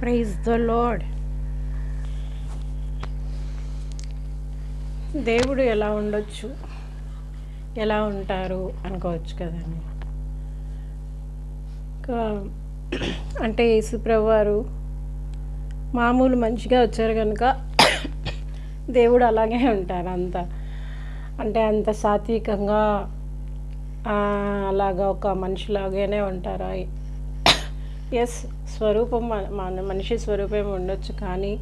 Praise the lord దేవుడు ఎలా ఉండొచ్చు? ఎలా ఉంటారు అనుకోవచ్చు కదండి. అంటే యేసుప్రభు వారు మామూలు మంచిగా వచ్చారు కనుక దేవుడు అలాగే ఉంటారు. అంత అంటే అంత సాత్వికంగా అలాగా ఒక మనిషిలాగానే ఉంటారు. ఎస్ స్వరూపం మన- మన మనిషి స్వరూపం ఉండొచ్చు కానీ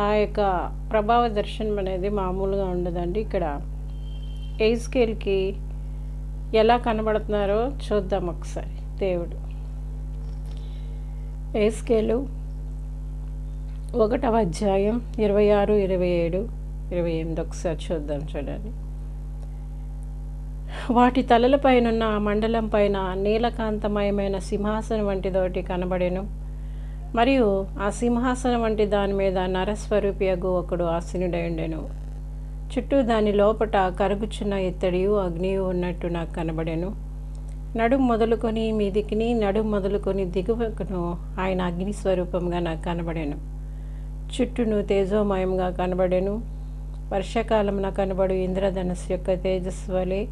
ఆ యొక్క ప్రభావ దర్శనం అనేది మామూలుగా ఉండదండి. ఇక్కడ ఏ స్కేల్కి ఎలా కనబడుతున్నారో చూద్దాం ఒకసారి దేవుడు. ఏ స్కేలు? ఒకటవ అధ్యాయం ఇరవై ఆరు ఇరవై ఏడు ఇరవై ఎనిమిది ఒకసారి చూద్దాం చూడండి. వాటి తలలపైనున్న ఆ మండలం పైన నీలకాంతమయమైన సింహాసనం వంటిదోటి కనబడెను. మరియు ఆ సింహాసనం వంటి దాని మీద నరస్వరూపియగు ఒకడు ఆసీనుడై ఉండెను చుట్టూ దాని లోపట కరుగుచున్న ఇత్తడియు అగ్నియు ఉన్నట్టు నాకు కనబడెను. నడుం మొదలుకొని మీదికిని నడుం మొదలుకొని దిగువకును ఆయన అగ్ని స్వరూపంగా నాకు కనబడెను. చుట్టూను తేజోమయంగా కనబడెను. వర్షాకాలమున కనబడు ఇంద్రధనస్సు యొక్క తేజస్వలే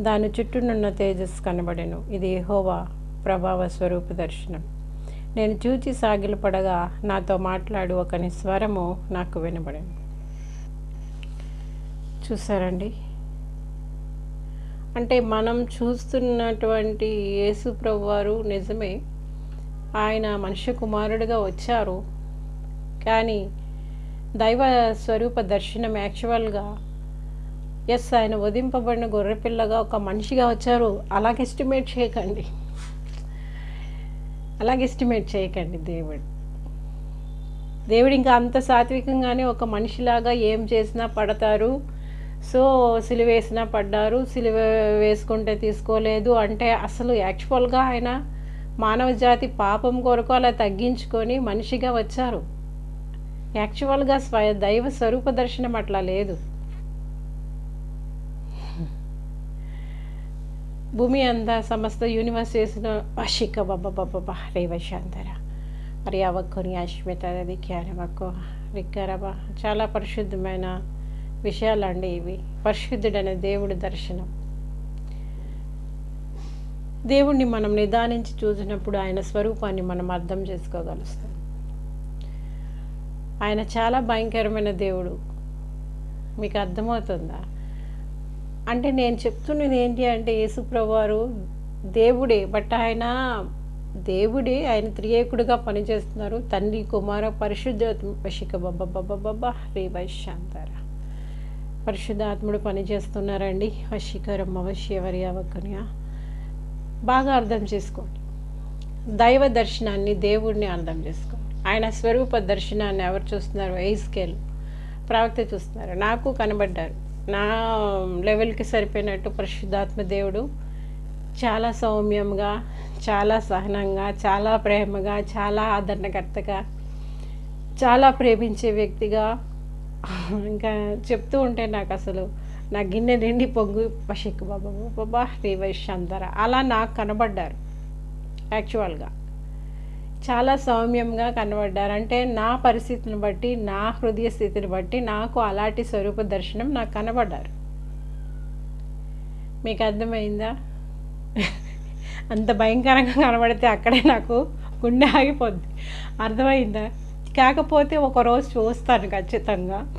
దాని చుట్టూనున్న తేజస్సు కనబడెను. ఇది హోవా ప్రభావ స్వరూప దర్శనం. నేను చూచి సాగిలపడగా నాతో మాట్లాడు ఒకని స్వరము నాకు వినబడింది చూసారండి అంటే మనం చూస్తున్నటువంటి యేసు ప్రభు వారు నిజమే. ఆయన మనుష్య కుమారుడిగా వచ్చారు. కానీ దైవ స్వరూప దర్శనం యాక్చువల్గా ఎస్ ఆయన వధింపబడిన గొర్రెపిల్లగా ఒక మనిషిగా వచ్చారు. అలాగ ఎస్టిమేట్ చేయకండి. అలాగ ఎస్టిమేట్ చేయకండి దేవుడు. దేవుడు ఇంకా అంత సాత్వికంగానే ఒక మనిషిలాగా ఏం చేసినా పడతారు. సో సిలువ వేసినా పడ్డారు. సిలువ వేసుకుంటే తీసుకోలేదు. అంటే అసలు యాక్చువల్గా ఆయన మానవ జాతి పాపం కొరకు అలా తగ్గించుకొని మనిషిగా వచ్చారు. యాక్చువల్గా స్వయ దైవ స్వరూప దర్శనం అట్లా లేదు. భూమి అందా సమస్త యూనివర్స్ చేసిన వశిక బబ్బ బబ్బ రేవశాంతర మరి అవక్కుని అశ్మిత దిక్యారవక్కో రిక్కరవ చాలా పరిశుద్ధమైన విషయాలండి ఇవి పరిశుద్ధుడైన దేవుడి దర్శనం దేవుణ్ణి మనం నిదానించి చూసినప్పుడు ఆయన స్వరూపాన్ని మనం అర్థం చేసుకోగలుస్తాం. ఆయన చాలా భయంకరమైన దేవుడు. మీకు అర్థమవుతుందా? అంటే నేను చెప్తున్నది ఏంటి అంటే యేసుప్రవారు దేవుడే బట్ ఆయన దేవుడే ఆయన త్రియేకుడిగా పనిచేస్తున్నారు. తండ్రి కుమార పరిశుద్ధ వశిక బబ్బ రే వైశాంతర పరిశుద్ధాత్ముడు పనిచేస్తున్నారండి. వశీకరం అవశ్యవరి అవకన్య బాగా అర్థం చేసుకోండి. దైవ దర్శనాన్ని దేవుడిని అర్థం చేసుకోండి. ఆయన స్వరూప దర్శనాన్ని ఎవరు చూస్తున్నారు? ఏ స్కేల్ ప్రవక్త చూస్తున్నారు. నాకు కనబడ్డారు. నా లెవెల్కి సరిపోయినట్టు పరిశుద్ధాత్మ దేవుడు చాలా సౌమ్యంగా చాలా సహనంగా చాలా ప్రేమగా చాలా ఆదరణకర్తగా చాలా ప్రేమించే వ్యక్తిగా ఇంకా చెప్తూ ఉంటే నాకు అసలు నా గిన్నె నిండి పొంగు. పషిక్ బాబా బాబా శ్రీవైశాంతర అలా నాకు కనబడ్డారు యాక్చువల్గా. చాలా సౌమ్యంగా కనబడ్డారు. అంటే నా పరిస్థితిని బట్టి నా హృదయ స్థితిని బట్టి నాకు అలాంటి స్వరూప దర్శనం నాకు కనబడ్డారు. మీకు అర్థమైందా? అంత భయంకరంగా కనబడితే అక్కడే నాకు గుండె ఆగిపోద్ది. అర్థమైందా? కాకపోతే ఒకరోజు చూస్తాను ఖచ్చితంగా.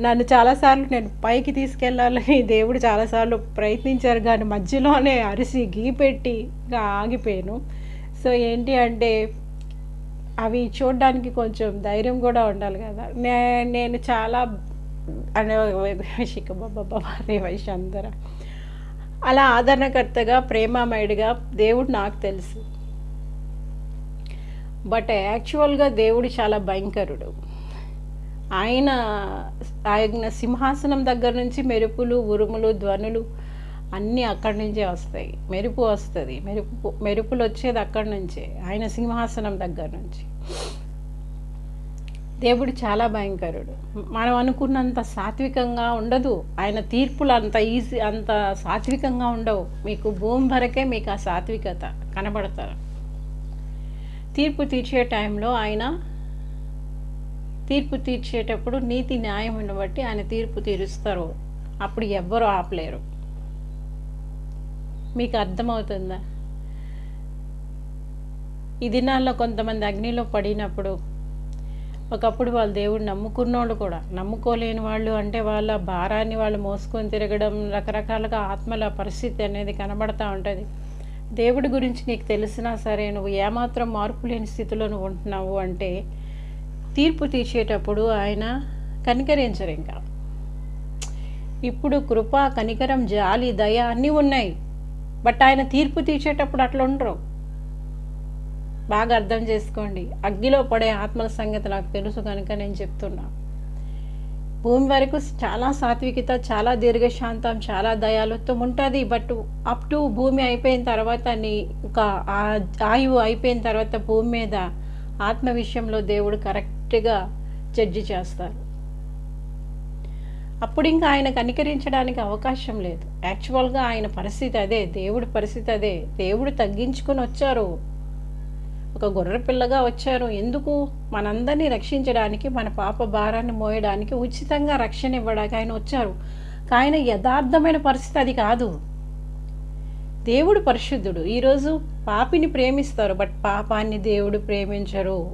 నన్ను చాలాసార్లు నేను పైకి తీసుకెళ్ళాలని దేవుడు చాలాసార్లు ప్రయత్నించారు. కానీ మధ్యలోనే అరిసి గీపెట్టిగా ఆగిపోయాను. సో ఏంటి అంటే అవి చూడడానికి కొంచెం ధైర్యం కూడా ఉండాలి కదా. నే నేను చాలా అనే శిఖ బాబా రేవైష్ అందరూ. అలా ఆదరణకర్తగా ప్రేమామయుడిగా దేవుడు నాకు తెలుసు. బట్ యాక్చువల్గా దేవుడు చాలా భయంకరుడు. ఆయన ఆయన సింహాసనం దగ్గర నుంచి మెరుపులు ఉరుములు ధ్వనులు అన్నీ అక్కడి నుంచే వస్తాయి. మెరుపు వస్తుంది. మెరుపు మెరుపులు వచ్చేది అక్కడి నుంచే. ఆయన సింహాసనం దగ్గర నుంచి. దేవుడు చాలా భయంకరుడు. మనం అనుకున్నంత సాత్వికంగా ఉండదు. ఆయన తీర్పులు అంత ఈజీ అంత సాత్వికంగా ఉండవు. మీకు భూమి వరకే మీకు ఆ సాత్వికత కనబడతారు. తీర్పు తీర్చే టైంలో ఆయన తీర్పు తీర్చేటప్పుడు నీతి న్యాయం బట్టి ఆయన తీర్పు తీరుస్తారు. అప్పుడు ఎవ్వరూ ఆపలేరు. మీకు అర్థమవుతుందా ఈ దినాల్లో కొంతమంది అగ్నిలో పడినప్పుడు ఒకప్పుడు వాళ్ళు దేవుడు నమ్ముకున్నోళ్ళు కూడా. నమ్ముకోలేని వాళ్ళు అంటే వాళ్ళ భారాన్ని వాళ్ళు మోసుకొని తిరగడం రకరకాలుగా ఆత్మల పరిస్థితి అనేది కనబడతా ఉంటుంది. దేవుడి గురించి నీకు తెలిసినా సరే నువ్వు ఏమాత్రం మార్పు లేని స్థితిలో నువ్వు ఉంటున్నావు అంటే తీర్పు తీర్చేటప్పుడు ఆయన కనికరించరు ఇంకా. ఇప్పుడు కృప కనికరం జాలి దయ అన్నీ ఉన్నాయి. బట్ ఆయన తీర్పు తీర్చేటప్పుడు అట్లా ఉండరు. బాగా అర్థం చేసుకోండి. అగ్గిలో పడే ఆత్మల సంగతి నాకు తెలుసు కనుక నేను చెప్తున్నా. భూమి వరకు చాలా సాత్వికత చాలా దీర్ఘశాంతం చాలా దయాలుత్వం ఉంటుంది. బట్ అప్ టు భూమి అయిపోయిన తర్వాత నీ ఒక ఆయువు అయిపోయిన తర్వాత భూమి మీద ఆత్మ విషయంలో దేవుడు కరెక్ట్గా జడ్జి చేస్తారు. అప్పుడు ఇంకా ఆయన కనికరించడానికి అవకాశం లేదు. యాక్చువల్గా ఆయన పరిస్థితి అదే దేవుడి పరిస్థితి అదే. దేవుడు తగ్గించుకొని వచ్చారు. ఒక గొర్రె పిల్లగా వచ్చారు. ఎందుకు? మనందరినీ రక్షించడానికి మన పాప భారాన్ని మోయడానికి ఉచితంగా రక్షణ ఇవ్వడానికి ఆయన వచ్చారు. ఆయన యథార్థమైన పరిస్థితి అది కాదు. దేవుడు పరిశుద్ధుడు. ఈరోజు పాపిని ప్రేమిస్తారు బట్ పాపాన్ని దేవుడు ప్రేమించరు.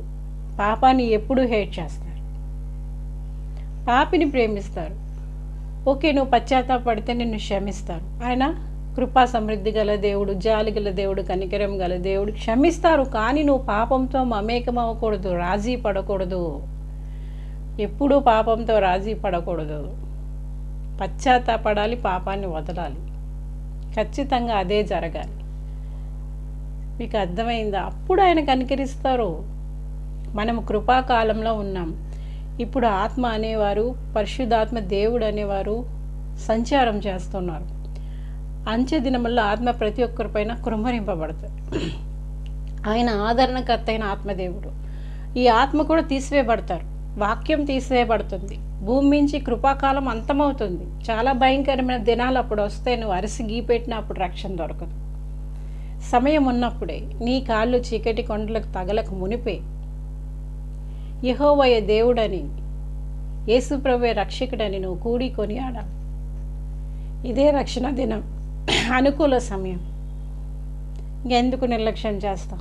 పాపాన్ని ఎప్పుడు హేట్ చేస్తారు. పాపిని ప్రేమిస్తారు. ఓకే నువ్వు పశ్చాత్తాపడితే నిన్ను క్షమిస్తారు ఆయన కృపా సమృద్ధి గల దేవుడు జాలి గల దేవుడు కనికరం గల దేవుడు క్షమిస్తారు కానీ నువ్వు పాపంతో మమేకం అవ్వకూడదు రాజీ పడకూడదు. ఎప్పుడూ పాపంతో రాజీ పడకూడదు. పశ్చాత్తాపడాలి పాపాన్ని వదలాలి. ఖచ్చితంగా అదే జరగాలి. మీకు అర్థమైందా? అప్పుడు ఆయన కనికరిస్తారు. మనం కృపాకాలంలో ఉన్నాం. ఇప్పుడు ఆత్మ అనేవారు పరిశుద్ధాత్మ దేవుడు అనేవారు సంచారం చేస్తున్నారు. అంచె దినముల్లో ఆత్మ ప్రతి ఒక్కరిపైన కృమ్మరింపబడుతుంది ఆయన ఆదరణకర్త అయిన ఆత్మదేవుడు. ఈ ఆత్మ కూడా తీసివేయబడతారు. వాక్యం తీసివేయబడుతుంది. భూమి నుంచి కృపాకాలం అంతమవుతుంది. చాలా భయంకరమైన దినాలు అప్పుడు వస్తే నువ్వు అరిసి గీపెట్టిన అప్పుడు రక్షణ దొరకదు. సమయం ఉన్నప్పుడే నీ కాళ్ళు చీకటి కొండలకు తగలకు మునిపే యహోవయ దేవుడని యేసుప్రభే రక్షకుడని నువ్వు కూడి కొనియాడాలి ఇదే రక్షణ దినం. అనుకూల సమయం. ఇంకెందుకు నిర్లక్ష్యం చేస్తాం?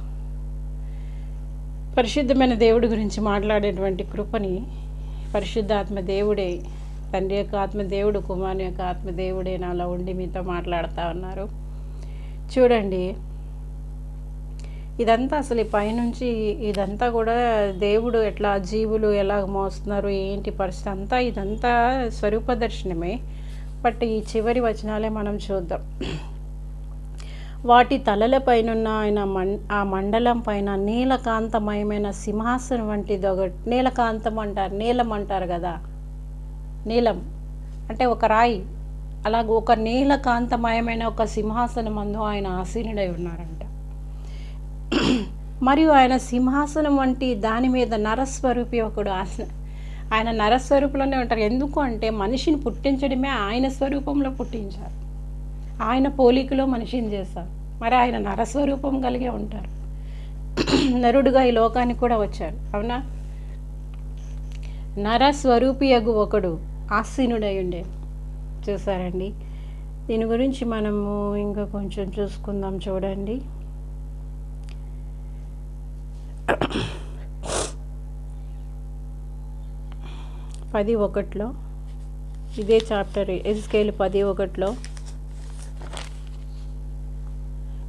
పరిశుద్ధమైన దేవుడి గురించి మాట్లాడేటువంటి కృపని పరిశుద్ధాత్మ దేవుడే తండ్రి యొక్క ఆత్మదేవుడు కుమారుని యొక్క ఆత్మదేవుడే నాలో ఉండి మీతో మాట్లాడుతూ ఉన్నారు. చూడండి ఇదంతా అసలు ఈ పైనుంచి ఇదంతా కూడా దేవుడు ఎట్లా జీవులు ఎలా మోస్తున్నారు ఏంటి పరిస్థితి అంతా ఇదంతా స్వరూప దర్శనమే బట్ ఈ చివరి వచనాలే మనం చూద్దాం. వాటి తలలపైనున్న ఆయన మం ఆ మండలం పైన నీలకాంతమయమైన సింహాసనం వంటిది ఒక నీలకాంతం అంటారు నీలం అంటారు కదా. నీలం. అంటే ఒక రాయి. అలాగ ఒక నీలకాంతమయమైన ఒక సింహాసనం అందు ఆయన ఆసీనుడై ఉన్నారంట. మరియు ఆయన సింహాసనం వంటి దాని మీద నరస్వరూపి ఒకడు ఆసన ఆయన నరస్వరూపులోనే ఉంటారు. ఎందుకు అంటే మనిషిని పుట్టించడమే ఆయన స్వరూపంలో పుట్టించారు. ఆయన పోలికలో మనిషిని చేశారు. మరి ఆయన నరస్వరూపం కలిగే ఉంటారు. నరుడుగా ఈ లోకానికి కూడా వచ్చారు. అవునా? నరస్వరూపియగు ఒకడు ఆసీనుడై ఉండే చూసారండి? దీని గురించి మనము ఇంకా కొంచెం చూసుకుందాం చూడండి. పది ఒకటిలో. ఇదే చాప్టర్ ఎస్కేల్ పది ఒకటిలో.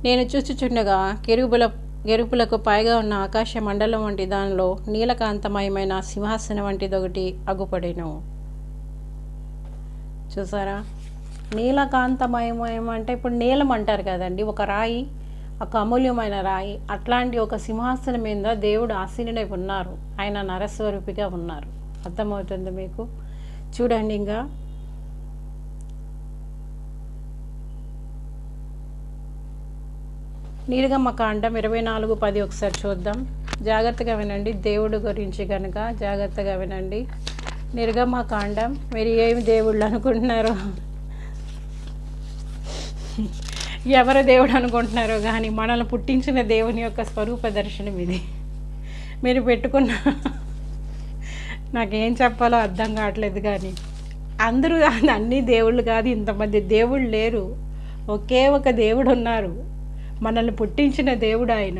నేను చూచుచుండగా కెరుగుల గెరుపులకు పైగా ఉన్న ఆకాశ మండలం వంటి దానిలో నీలకాంతమయమైన సింహాసనం వంటిది ఒకటి అగుపడేను. చూసారా? నీలకాంతమయమయం అంటే ఇప్పుడు నీలం అంటారు కదండి ఒక రాయి ఒక అమూల్యమైన రాయి అట్లాంటి ఒక సింహాసనం మీద దేవుడు ఆశీనుడై ఉన్నారు. ఆయన నరస్వరూపిగా ఉన్నారు. అర్థమవుతుంది మీకు? చూడండి ఇంకా. నీరుగమ్మ కాండం ఇరవై నాలుగు పది ఒకసారి చూద్దాం. జాగ్రత్తగా వినండి దేవుడు గురించి కనుక జాగ్రత్తగా వినండి. నిర్గమ కాండం మీరు ఏమి దేవుళ్ళు అనుకుంటున్నారో? ఎవరు దేవుడు అనుకుంటున్నారో కానీ మనల్ని పుట్టించిన దేవుని యొక్క స్వరూప దర్శనం ఇది. మీరు పెట్టుకున్న నాకేం చెప్పాలో అర్థం కావట్లేదు కానీ అందరూ అన్ని దేవుళ్ళు కాదు ఇంతమంది దేవుళ్ళు లేరు. ఒకే ఒక దేవుడు ఉన్నారు. మనల్ని పుట్టించిన దేవుడు ఆయన.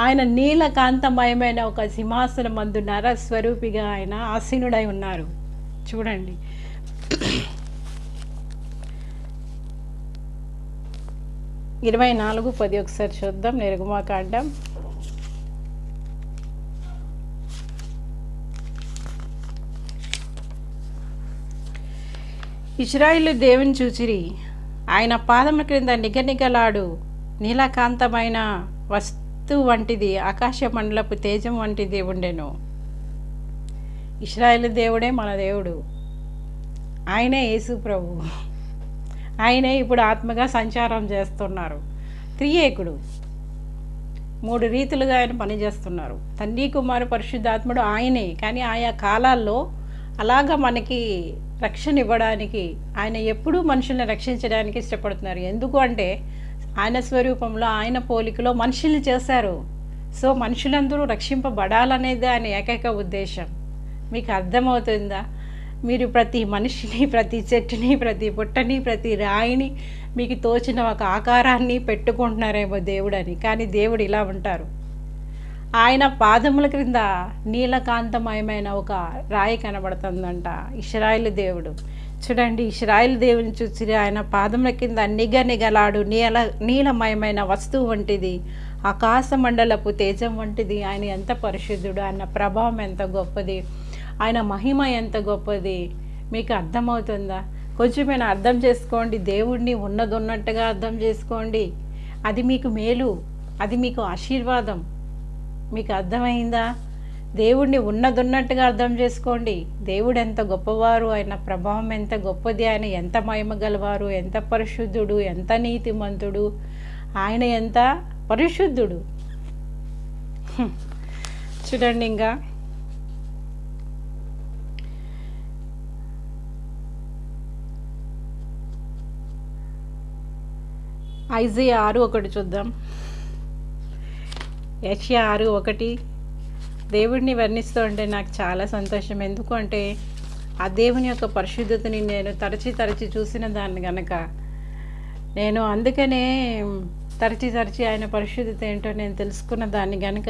ఆయన నీలకాంతమయమైన ఒక సింహాసనం మందు నరస్వరూపిగా ఆయన ఆసీనుడై ఉన్నారు. చూడండి. ఇరవై నాలుగు పది ఒకసారి చూద్దాం. నిర్గమాకాండం. ఇజ్రాయిలు దేవుని చూచిరి. ఆయన పాదముల క్రింద నిగనిగలాడు. నీలకాంతమైన వస్తువు వంటిది ఆకాశ మండలపు తేజం వంటిది ఉండెను. ఇస్రాయేల్ దేవుడే మన దేవుడు. ఆయనే యేసు ప్రభు. ఆయనే ఇప్పుడు ఆత్మగా సంచారం చేస్తున్నారు. త్రియేకుడు. మూడు రీతులుగా ఆయన పనిచేస్తున్నారు తండ్రి కుమారు పరిశుద్ధాత్ముడు ఆయనే. కానీ ఆయా కాలాల్లో అలాగా మనకి రక్షణ ఇవ్వడానికి ఆయన ఎప్పుడూ మనుషుల్ని రక్షించడానికి ఇష్టపడుతున్నారు. ఎందుకు అంటే ఆయన స్వరూపంలో ఆయన పోలికలో మనుషుల్ని చేశారు. సో మనుషులందరూ రక్షింపబడాలనేది ఆయన ఏకైక ఉద్దేశం. మీకు అర్థమవుతుందా? మీరు ప్రతి మనిషిని ప్రతి చెట్టుని ప్రతి పుట్టని ప్రతి రాయిని మీకు తోచిన ఒక ఆకారాన్ని పెట్టుకుంటున్నారేమో దేవుడని. కానీ దేవుడు ఇలా ఉంటారు. ఆయన పాదముల క్రింద నీలకాంతమయమైన ఒక రాయి కనబడుతుందంట. ఇస్రాయిల్ దేవుడు. చూడండి ఇస్రాయిల్ దేవుని చూసి ఆయన పాదముల కింద నిగ నిగలాడు నీల నీలమయమైన వస్తువు వంటిది. ఆకాశ మండలపు తేజం వంటిది. ఆయన ఎంత పరిశుద్ధుడు ఆయన ప్రభావం ఎంత గొప్పది. ఆయన మహిమ ఎంత గొప్పది. మీకు అర్థమవుతుందా? కొంచెమైనా అర్థం చేసుకోండి. దేవుడిని ఉన్నది ఉన్నట్టుగా అర్థం చేసుకోండి. అది మీకు మేలు. అది మీకు ఆశీర్వాదం. మీకు అర్థమైందా? దేవుడిని ఉన్నదున్నట్టుగా అర్థం చేసుకోండి. దేవుడు ఎంత గొప్పవారు ఆయన ప్రభావం ఎంత గొప్పది ఆయన ఎంత మహిమ గలవారు ఎంత పరిశుద్ధుడు ఎంత నీతిమంతుడు ఆయన ఎంత పరిశుద్ధుడు. చూడండి ఇంకా. ఐజీ ఆరు ఒకటి చూద్దాం. యష్యా ఆరు ఒకటి. దేవుడిని వర్ణిస్తూ ఉంటే నాకు చాలా సంతోషం. ఎందుకు అంటే ఆ దేవుని యొక్క పరిశుద్ధతని నేను తరచి తరచి చూసిన దాన్ని గనక. నేను అందుకనే తరచి తరచి ఆయన పరిశుద్ధత ఏంటో నేను తెలుసుకున్న దాన్ని గనక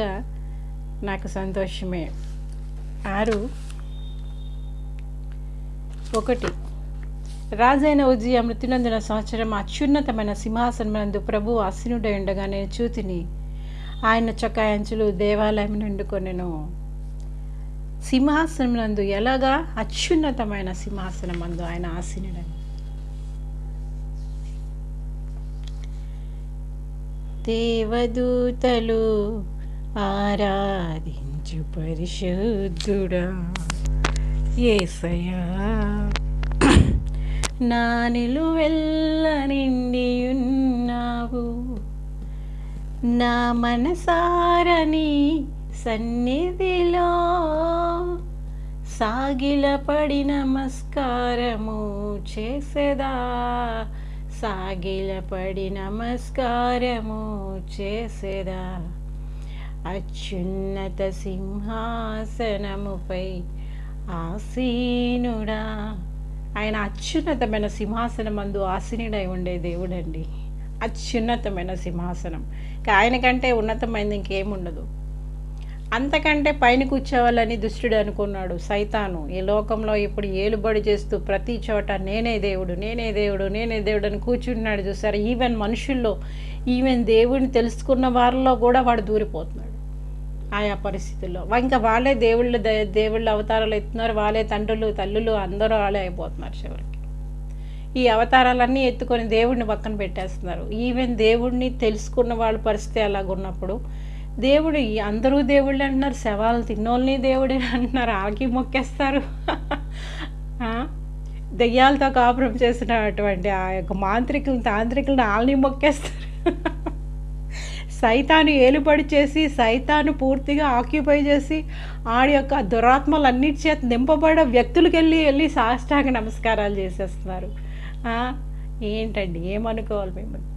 నాకు సంతోషమే. ఆరు. ఒకటి. రాజైన ఉజ్జయ మృత్యునందున సంవత్సరం అత్యున్నతమైన సింహాసనమందు ప్రభు అశ్వినుడై ఉండగా నేను చూతిని. ఆయన చొక్కాయంచులు దేవాలయం నిండుకొనెను సింహాసనమునందు ఎలాగా అత్యున్నతమైన సింహాసనమందు ఆయన ఆసీనుడని. దేవదూతలు ఆరాధించు పరిశుద్ధుడా ఏసయా నా నిలువెల్ల నా మనసారని సన్నిధిలో సాగిలపడి నమస్కారము చేసేదా? సాగిలపడి నమస్కారము చేసేదా? అత్యున్నత సింహాసనముపై ఆసీనుడా. ఆయన అత్యున్నతమైన సింహాసనం అందు ఆసీనుడై ఉండే దేవుడండి. అత్యున్నతమైన సింహాసనం. ఆయన కంటే ఉన్నతమైనది ఇంకేముండదు. అంతకంటే పైన కూర్చోవాలని దుష్టుడు అనుకున్నాడు సైతాను. ఈ లోకంలో ఇప్పుడు ఏలుబడి చేస్తూ ప్రతి చోట నేనే దేవుడు నేనే దేవుడు నేనే దేవుడు అని కూర్చున్నాడు చూసారు? ఈవెన్ మనుషుల్లో ఈవెన్ దేవుడిని తెలుసుకున్న వారిలో కూడా వాడు దూరిపోతున్నాడు ఆయా పరిస్థితుల్లో. ఇంకా వాళ్ళే దేవుళ్ళు దే- దేవుళ్ళ అవతారాలు ఎత్తున్నారు వాళ్ళే తండ్రులు తల్లులు అందరూ వాళ్ళే అయిపోతున్నారు చివరికి. ఈ అవతారాలన్నీ ఎత్తుకొని దేవుడిని పక్కన పెట్టేస్తున్నారు. ఈవెన్ దేవుడిని తెలుసుకున్న వాళ్ళ పరిస్థితి అలాగున్నప్పుడు దేవుడు ఈ అందరూ దేవుళ్ళు అంటున్నారు శవాలు తిన్నోళ్ళని దేవుడే అంటున్నారు ఆగి మొక్కేస్తారు. దెయ్యాలతో కాపురం చేసినటువంటి ఆ యొక్క మాంత్రికులు తాంత్రికులను వాళ్ళని మొక్కేస్తారు. సైతాను ఏలుబడి చేసి సైతాను పూర్తిగా ఆక్యుపై చేసి ఆడి యొక్క దురాత్మలన్నిటి చేత నింపబడ వ్యక్తులకు వెళ్ళి వెళ్ళి సాష్టాంగ నమస్కారాలు చేసేస్తున్నారు. ఏంటండి? ఏమనుకోవాలి మిమ్మల్ని?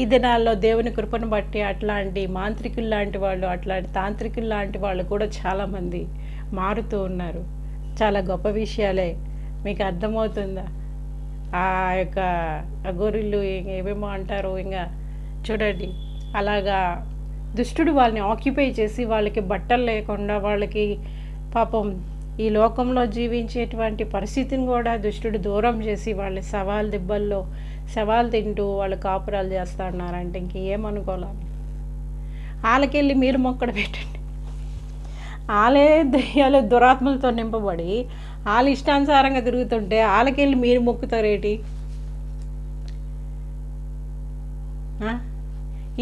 ఈ దినాల్లో దేవుని కృపను బట్టి అట్లాంటి మాంత్రికులు లాంటి వాళ్ళు అట్లాంటి తాంత్రికులు లాంటి వాళ్ళు కూడా చాలామంది మారుతూ ఉన్నారు. చాలా గొప్ప విషయాలే. మీకు అర్థమవుతుందా? ఆ యొక్క గొర్రెలు ఏమేమో అంటారు ఇంకా. చూడండి. అలాగా దుష్టుడు వాళ్ళని ఆక్యుపై చేసి వాళ్ళకి బట్టలు లేకుండా వాళ్ళకి పాపం ఈ లోకంలో జీవించేటువంటి పరిస్థితిని కూడా దుష్టుడు దూరం చేసి వాళ్ళ సవాల్ దెబ్బల్లో సవాల్ తింటూ వాళ్ళు కాపురాలు చేస్తా ఉన్నారంటే ఇంకేమనుకోవాలి వాళ్ళకెళ్ళి మీరు మొక్కడ పెట్టండి. వాళ్ళే దయ్యాలు దురాత్మలతో నింపబడి వాళ్ళ ఇష్టానుసారంగా తిరుగుతుంటే వాళ్ళకెళ్ళి మీరు మొక్కుతారేటి?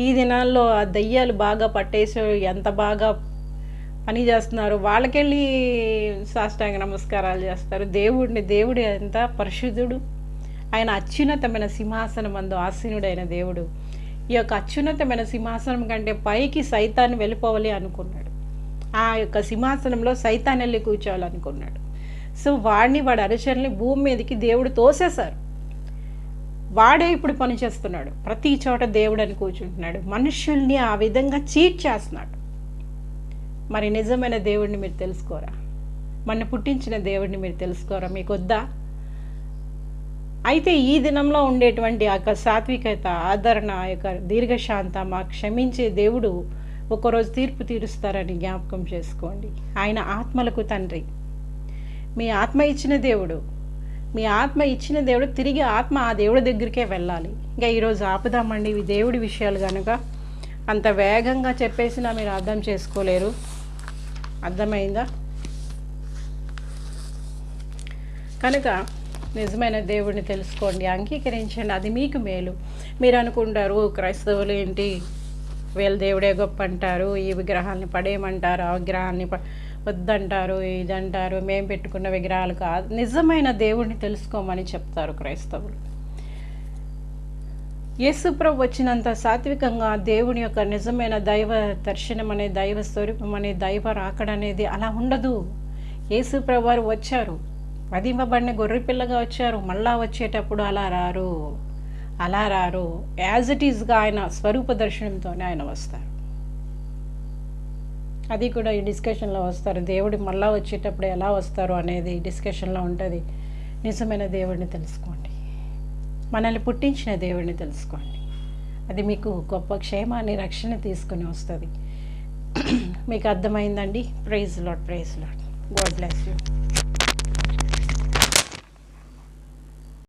ఈ దినాల్లో ఆ దయ్యాలు బాగా పట్టేసి ఎంత బాగా పని చేస్తున్నారు. వాళ్ళకెళ్ళి సాష్టాంగ నమస్కారాలు చేస్తారు. దేవుడిని దేవుడు ఎంత పరిశుద్ధుడు. ఆయన అత్యున్నతమైన సింహాసనం అందు ఆసీనుడైన దేవుడు. ఈ యొక్క అత్యున్నతమైన సింహాసనం కంటే పైకి సైతాన్ని వెళ్ళిపోవాలి అనుకున్నాడు. ఆ యొక్క సింహాసనంలో సైతాన్ని వెళ్ళి కూర్చోవాలనుకున్నాడు. సో వాడిని వాడి అనుచరుల్ని భూమి మీదకి దేవుడు తోసేశారు. వాడే ఇప్పుడు పని చేస్తున్నాడు. ప్రతి చోట దేవుడు అని కూర్చుంటున్నాడు. మనుషుల్ని ఆ విధంగా చీట్ చేస్తున్నాడు. మరి నిజమైన దేవుడిని మీరు తెలుసుకోరా? మన పుట్టించిన దేవుడిని మీరు తెలుసుకోరా? మీకు వద్దా అయితే ఈ దినంలో ఉండేటువంటి ఆ యొక్క సాత్వికత ఆదరణ ఆ యొక్క దీర్ఘశాంత మా క్షమించే దేవుడు ఒకరోజు తీర్పు తీరుస్తారని జ్ఞాపకం చేసుకోండి. ఆయన ఆత్మలకు తండ్రి. మీ ఆత్మ ఇచ్చిన దేవుడు. మీ ఆత్మ ఇచ్చిన దేవుడు తిరిగి ఆత్మ ఆ దేవుడి దగ్గరికే వెళ్ళాలి. ఇంకా ఈరోజు ఆపుదామండి ఇవి దేవుడి విషయాలు కనుక అంత వేగంగా చెప్పేసినా మీరు అర్థం చేసుకోలేరు. అర్థమైందా? కనుక నిజమైన దేవుడిని తెలుసుకోండి అంగీకరించండి. అది మీకు మేలు. మీరు అనుకుంటారు క్రైస్తవులు ఏంటి? వీళ్ళ దేవుడే గొప్ప అంటారు ఈ విగ్రహాన్ని పడేయమంటారు ఆ విగ్రహాన్ని వద్దంటారు ఇదంటారు మేము పెట్టుకున్న విగ్రహాలు కాదు. నిజమైన దేవుడిని తెలుసుకోమని చెప్తారు క్రైస్తవులు. యేసుప్రభు వచ్చినంత సాత్వికంగా దేవుని యొక్క నిజమైన దైవ దర్శనం అనే దైవ స్వరూపం అనే దైవ రాకడ అనేది అలా ఉండదు. యేసుప్రభు వారు వచ్చారు. వధింపబడిన గొర్రె పిల్లగా వచ్చారు. మళ్ళా వచ్చేటప్పుడు అలా రారు. అలా రారు. యాజ్ ఇట్ ఈస్గా ఆయన స్వరూప దర్శనంతోనే ఆయన వస్తారు. అది కూడా ఈ డిస్కషన్లో వస్తారు. దేవుడు మళ్ళా వచ్చేటప్పుడు ఎలా వస్తారు అనేది డిస్కషన్లో ఉంటుంది. నిజమైన దేవుడిని తెలుసుకోండి. మనల్ని పుట్టించిన దేవుడిని తెలుసుకోండి. అది మీకు గొప్ప క్షేమాన్ని రక్షణ తీసుకుని వస్తుంది. మీకు అర్థమైందండి? Praise Lord praise Lord God bless you